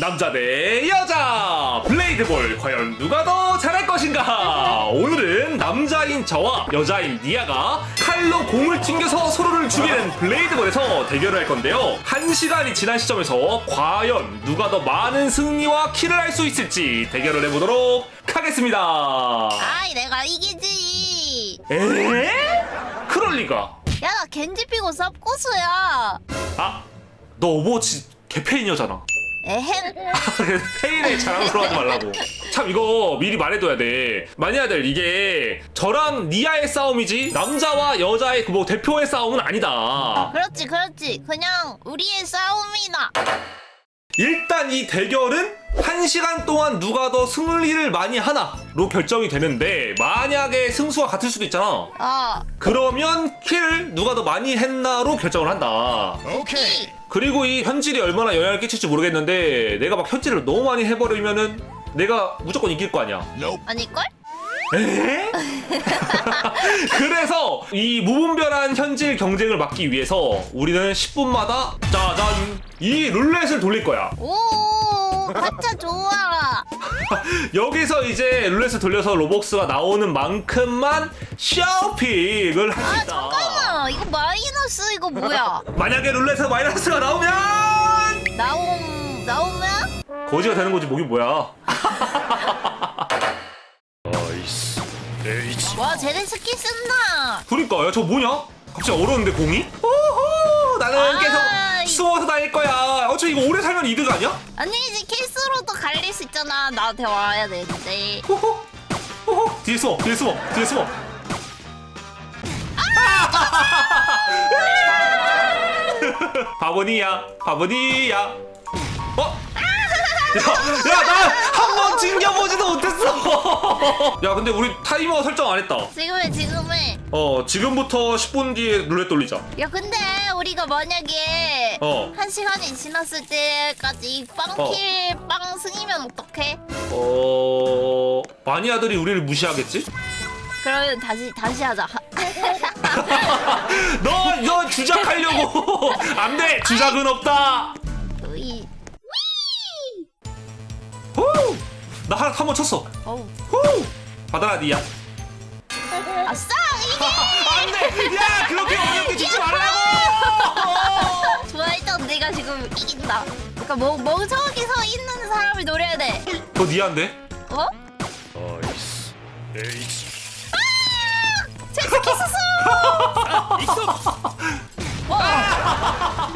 남자 대 여자. 블레이드볼 과연 누가 더 잘할 것인가? 오늘은 남자인 저와 여자인 니아가 칼로 공을 튕겨서 서로를 죽이는 블레이드볼에서 대결을 할 건데요. 한 시간이 지난 시점에서 과연 누가 더 많은 승리와 킬을 할 수 있을지 대결을 해보도록 하겠습니다. 아이 내가 이기지. 에? 그럴 리가. 야 나 겐지 피고 쌉고수야. 아 너 오버워치 개페인이었잖아 에헴 페인에 자랑스러워하지 말라고. 참 이거 미리 말해둬야 돼. 마니아들 이게 저랑 니아의 싸움이지 남자와 여자의 그 뭐 대표의 싸움은 아니다. 그렇지 그렇지 그냥 우리의 싸움이다 일단 이 대결은 한 시간 동안 누가 더 승리를 많이 하나로 결정이 되는데 만약에 승수가 같을 수도 있잖아. 어 그러면 킬 누가 더 많이 했나로 결정을 한다. 오케이 그리고 이 현질이 얼마나 영향을 끼칠지 모르겠는데 내가 막 현질을 너무 많이 해버리면은 내가 무조건 이길 거 아니야. 아닐걸? 에? 그래서 이 무분별한 현질 경쟁을 막기 위해서 우리는 10분마다 짜잔 이 룰렛을 돌릴 거야. 오 가짜 좋아 여기서 이제 룰렛을 돌려서 로벅스가 나오는 만큼만 쇼핑을 할 수 아 있다. 잠깐만 이거 마이너 스? 이거 뭐야? 만약에 룰렛에서 마이너스가 나오면? 나옴 나오면? 거지가 되는 거지 목이 뭐야? 와 쟤네 스킬 쓴다. 그러니까 야저 뭐냐? 갑자기 얼었는데 공이? 오호! 나는 아, 계속 이- 숨어서 다닐 거야. 어차피 이거 오래 살면 이득 아니야? 아니지 캐스로도 갈릴 수 있잖아. 나한테 와야 되는데 호호! 호호! 뒤에 숨어 뒤에 숨어 뒤에 숨어 바보니야 바보니야 어? 야나 한번 튕겨보지도 못했어 야 근데 우리 타이머 설정 안 했다 지금해 지금해 어 지금부터 10분 뒤에 룰렛 돌리자 야 근데 우리가 만약에 어. 한 시간이 지났을 때까지 빵킬 빵 승이면 어떡해? 어 마니아들이 우리를 무시하겠지? 그러면 다시 다시 하자 너, 너 주작하려고 안 돼 주작은 없다 으이. 후! 나 하나 한번 쳤어. 어우 후! 받아라 니야. 아싸 이게 안돼. 야 그렇게 어렵게 주지 말라고. 좋아했던 내가 지금 이긴다 그러니까 멍, 멍청하게 서 있는 사람을 노려야 돼너 니한데? 어? 아이스 H 제 스킬 썼어 와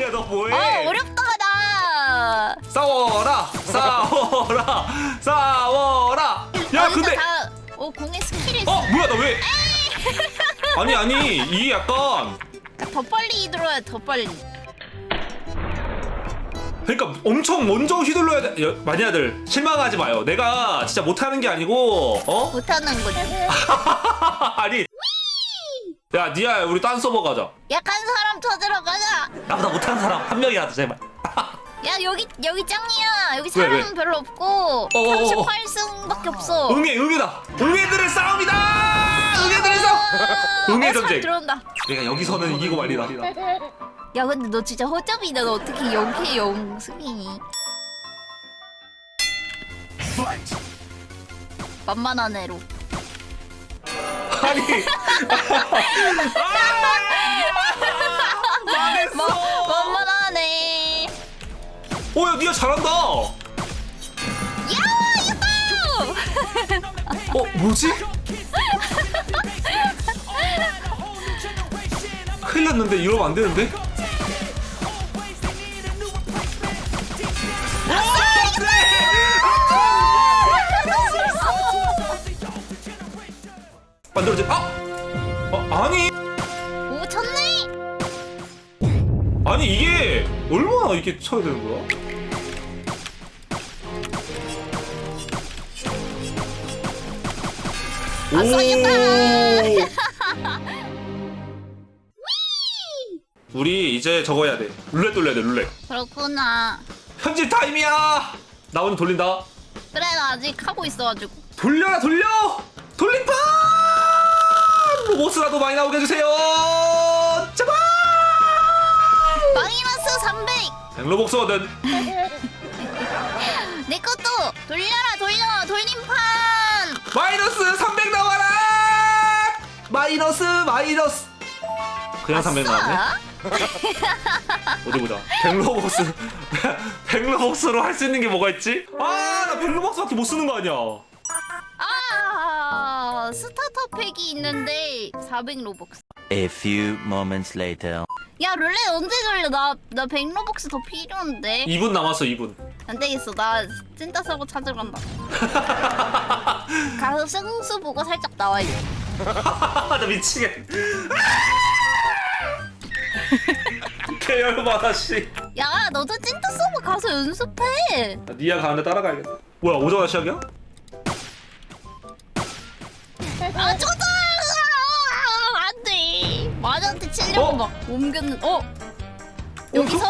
야 너 뭐해? 아, 어렵다 나 싸워라, 싸워라, 싸워라. 야 아, 근데 다, 어 공에 스킬이 있어 어 뭐야 나 왜? 아니 아니 이게 약간 더 빨리 들어야 더 빨리 그러니까 엄청 먼저 휘둘러야 돼. 야, 마니아들 실망하지 마요. 내가 진짜 못하는 게 아니고 어? 못하는 거지 아니. 야 니야 우리 딴 서버 가자. 약한 사람 찾으러 가자 나보다 못하는 사람 한 명이라도 제발. 야 여기 여기 짱이야 여기 왜, 사람 왜? 별로 없고 어어 어. 38승밖에 없어 응애 응애다. 응애들의 싸움이다. 응애들의 싸움. 응애 어, 사람 전쟁. 들어온다 내가 여기서는 이기고 말이다. 야 근데 너 진짜 허접이다 너 어떻게 0K 0승이니 만만한 애로 아니. 니가 잘한다. 어 야, 이겼다! 뭐지? 큰일 났는데 이러면 안 되는데? 만들어지 아! 어, 아니 오, 쳤네! 아니 이게 얼마나 이렇게 쳐야 되는 거야? 우리 이제 저거 해야 돼. 룰렛 돌려야 돼 룰렛. 그렇구나. 현질 타임이야! 나 오늘 돌린다. 그래, 나 아직 하고 있어가지고. 돌려라 돌려! 돌림판! 로보스라도 많이 나오게 해주세요. 제발! 마이너스 300! 앵로복스거든 내 것도 돌려라 돌려 돌림판! 마이너스 300 나와라 마이너스 마이너스. 그냥 300 나왔네. 어디 보자. 백로복스. 백로복스로 할 수 있는 게 뭐가 있지? 아나 백로복스밖에 못 쓰는 거 아니야. 아 스타터 팩이 있는데 400 로벅스. A few moments later. 야 룰렛 언제 돌려? 나나 100 로벅스 더 필요한데. 2분 남았어 2분. 안 되겠어. 나 찐따 사고 찾으러 간다. 가서 승수 보고 살짝 나와요 나 미치겠 개열받아 씨. 야 너도 찐따 서버 가서 연습해. 나 니아 가는데 따라가야겠다. 뭐야 오자마자 시작이야? 아 쪼다 안돼. 마저한테 치려고 어? 막 옮겼는 어? 여기서?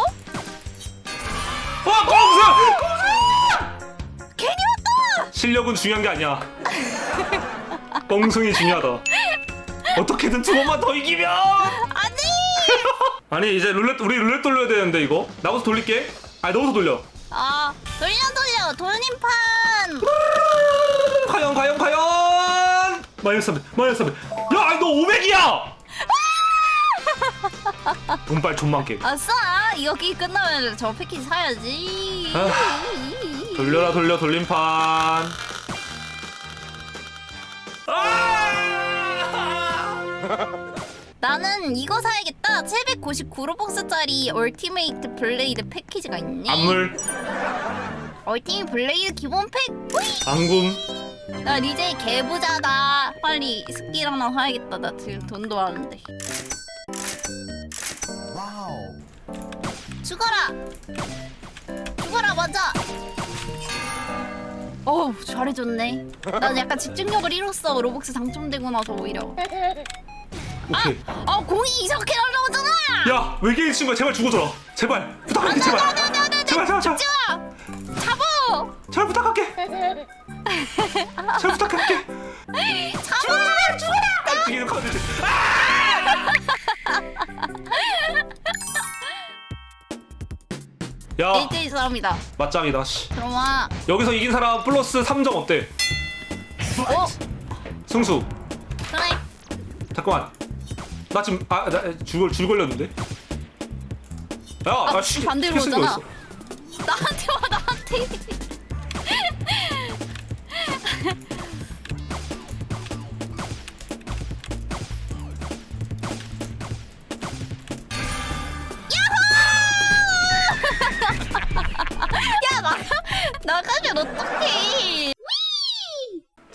와 공수! 왔다! 실력은 중요한 게 아니야 뻥승이 중요하다. 어떻게든 두 번만 더 이기면! 아니! 이제 룰렛 우리 룰렛 돌려야 되는데 이거? 나부터 돌릴게. 아니 너부터 돌려. 아 돌려 돌려. 돌림판. 과연 과연 과연! 마이너스 300 마이너스 300 야 아니 너 500이야! 운빨 존만 게 아싸! 여기 끝나면 저 패키지 사야지. 아, 돌려라 돌려 돌림판. 아! 나는 이거 사야겠다. 799로벅스짜리 얼티메이트 블레이드 패키지가 있네. 안물. 얼티메이트 블레이드 기본 팩. 뿌이! 안금. 나 이제 개부자다. 빨리 스킬 하나 사야겠다. 나 지금 돈도 많은데. 죽어라. 죽어라 맞아 어우 잘해줬네. 난 약간 집중력을 잃었어. 로벅스 당첨되고 나서 오히려. 오케이. 아 공이 이상하게 날라오잖아! 야 외계인 친구야? 제발 죽어줘라. 제발 부탁할게 제발. 안돼 제발 제발 제발. 잡어! 제발 부탁할게. 제발 부탁할게 야. 1대1 싸움이다. 맞짱이다. 씨. 들어와 여기서 이긴 사람 플러스 3점 어때? 어? 승수. 그래. 잠깐만. 나 지금 아나 줄, 줄 걸렸는데? 야나 아, 시 반대로 오잖아. 나한테 와 나한테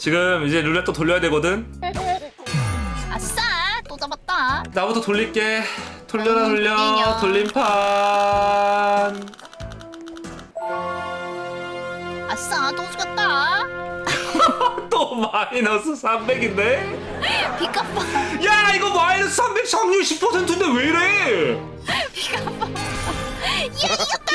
지금 이제 룰렛 또 돌려야 되거든? 아싸 또 잡았다. 나부터 돌릴게. 돌려라 음, 돌려. 돌림판. 아싸 또 죽였다. 또 마이너스 300인데? 비값봐. 야 이거 마이너스 300 확률 10%인데 왜 이래?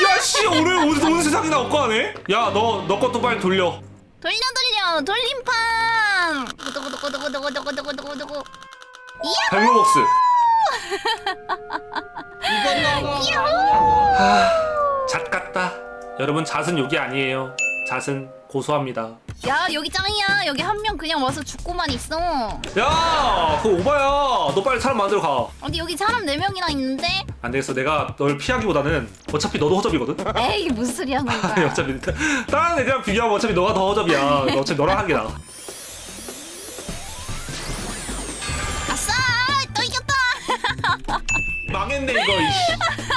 야씨 오늘 온, 온 세상이나 억까하네? 야너 너 것도 빨리 돌려 돌려 돌려 돌림판! 구두구두구두구두구두구두구두구 이야 백로복스 잣 같다. 여러분 잣은 욕이 아니에요 잣은 고소합니다. 야 여기 짱이야. 여기 한 명 그냥 와서 죽고만 있어. 야 그거 오바야. 너 빨리 사람 만들어 가. 어디 여기 사람 네명이나 있는데? 안 되겠어. 내가 널 피하기보다는 어차피 너도 허접이거든. 에이 무슨 소리 하는 아니 거야. 어차피 다른 애들이랑 비교하면 어차피 너가 더 허접이야. 어차피 너랑 하는 게 나아 아싸 또 이겼다. 망했네 이거 이씨.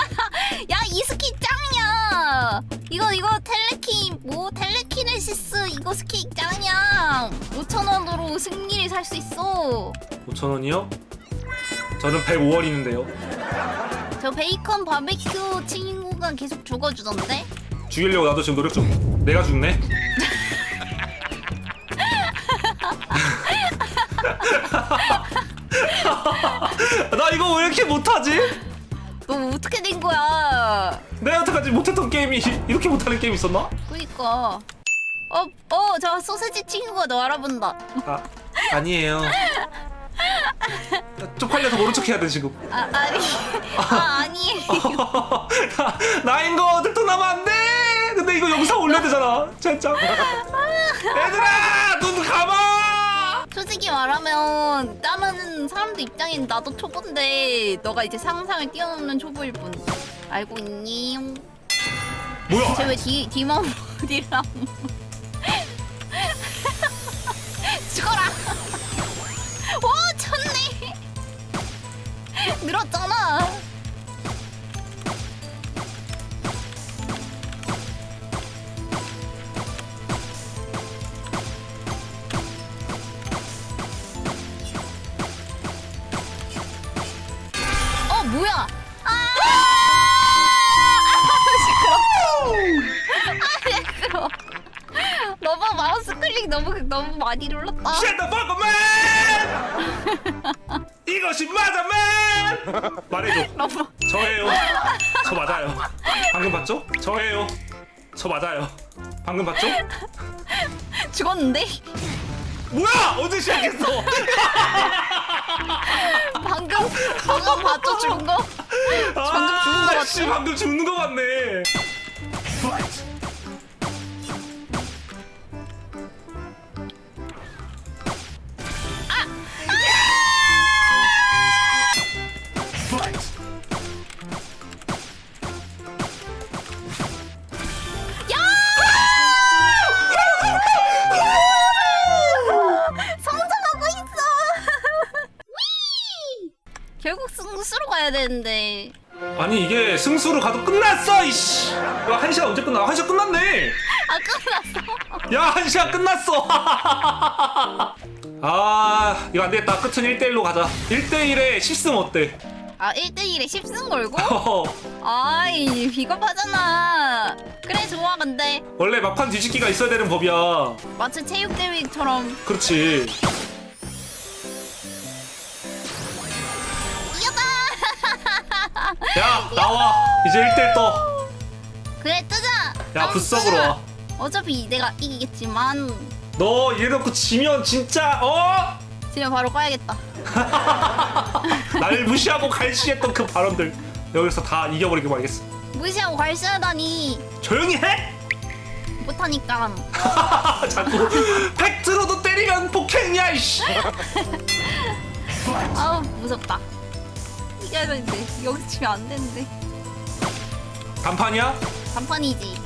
이거 이거 텔레키 뭐 텔레키네시스 이거 스키 짱이야 5천 원으로 승리를 살 수 있어. 5천 원이요? 저는 105원이는데요. 저 베이컨 바베큐 친구가 계속 죽어주던데? 죽이려고 나도 지금 노력 중. 내가 죽네? 나 이거 왜 이렇게 못하지? 너 어떻게 된 거야? 내가 여태까지 못했던 게임이 이렇게 못하는 게임 있었나? 그니까. 어, 어, 저 소세지 친구가 너 알아본다. 아 아니에요. 쪽팔려서 모른 척 해야 돼 지금. 아, 아니, 아. 나, 나인 거 들통나면 안 돼! 근데 이거 영상 올려야 되잖아. 진짜. 얘들아! 눈 감아 솔직히 말하면 다른 사람들 입장엔 나도 초보인데 너가 이제 상상을 뛰어넘는 초보일 뿐. 알고 있니? 뭐야? 쟤왜 어디랑 죽어라 너봐 마우스 클릭 너무 너무 많이 눌렀다. Shut the fuck up man! 이것이 맞아 man! 말해줘. 너무. 저예요. 저 맞아요. 방금 봤죠? 저예요. 저 맞아요. 방금 봤죠? 죽었는데? 뭐야! 언제 시작했어. 방금 방금 봤죠? 죽은 거? 방금 죽은 거 아, 씨, 같지? 방금 죽는 거 같네 결국 승수로 가야 되는데. 아니 이게 승수로 가도 끝났어 이씨! 야, 한 시간 언제 끝나? 한 시간 끝났네! 아 끝났어? 야 한 시간 끝났어! 아 이거 안 되겠다. 끝은 1대1로 가자. 1대1에 10승 어때? 아 1대1에 10승 걸고? 어, 아이 비겁하잖아. 그래 좋아 근데. 원래 막판 뒤집기가 있어야 되는 법이야. 마치 체육대회처럼. 그렇지 야 나와. 이제 1대1 떠. 그래 뜨자. 붓석으로 뜨자. 와. 어차피 내가 이기겠지만. 너 이래놓고 지면 진짜 어? 지금 바로 꺼야겠다. 날 무시하고 갈시했던 그 발언들 여기서 다 이겨버리게 말겠어. 무시하고 갈시하다니. 조용히 해! 못하니까. 자꾸 팩트로도 때리면 폭행이야 이씨. 아우 무섭다 야 되는데 여기서 지면 안 되는데 단판이야? 단판이지